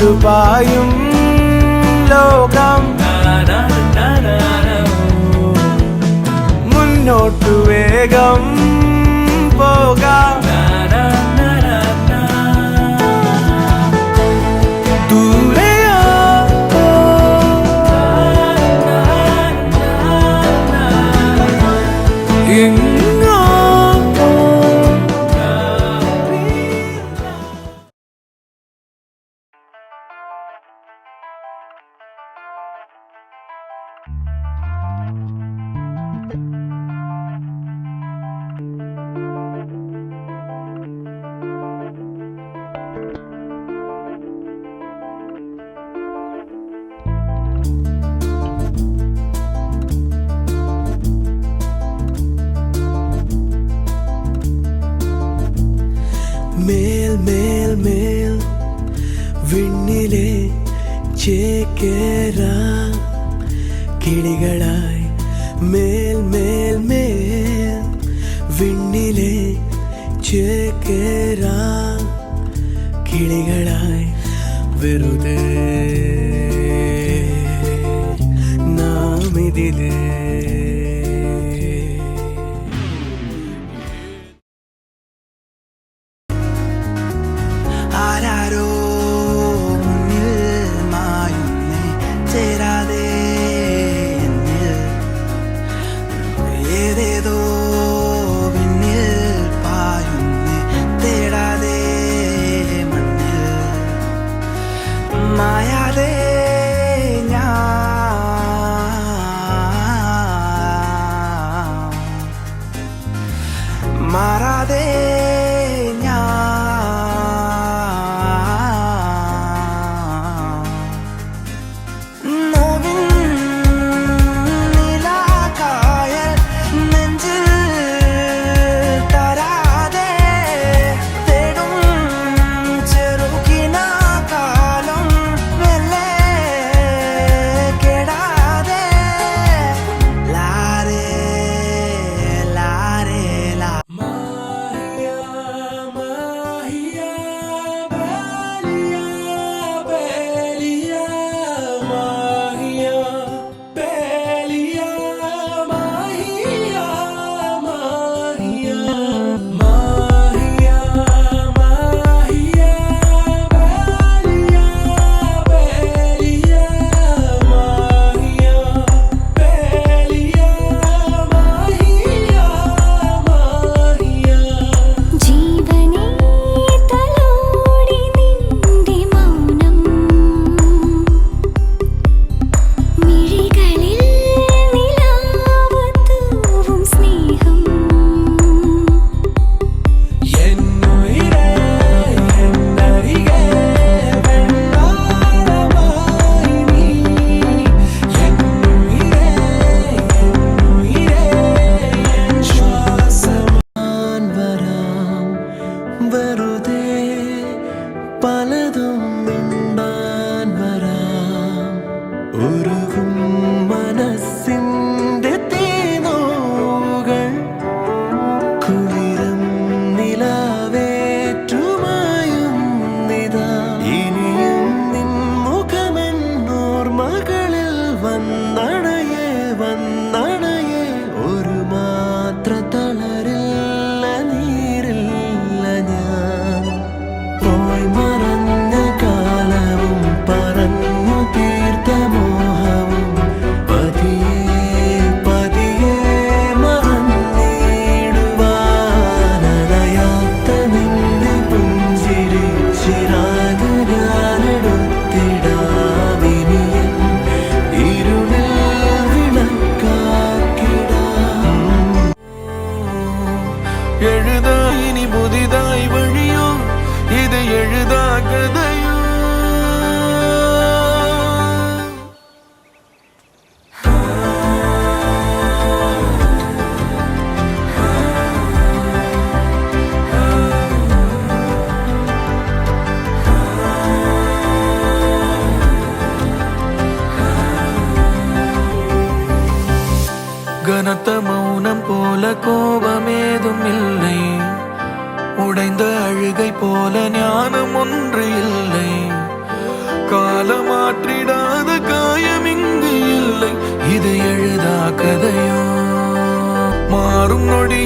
ദുബായും ലോകം മുന്നോട്ടു വേഗം പോകാം. എങ്ങ ചേക്കേറാം കിളികളായി മേൽ മേൽ മേൽ വിണ്ണിലെ ചേക്കേറാം കിളികളായി വെറുതെ നാം ഇതിലേ Ooh. எழுதாய் இனி புதிதாய் வழியும். இதை எழுதா கதையும். கனத்த மௌனம் போல கோபமேதும் இல்லை உடைந்த அழுகை போல ஞானம் ஒன்று இல்லை. காலமாற்றிடாத காயம் இங்கு இல்லை. இது எழுதா கதையோ? மாறும் நொடி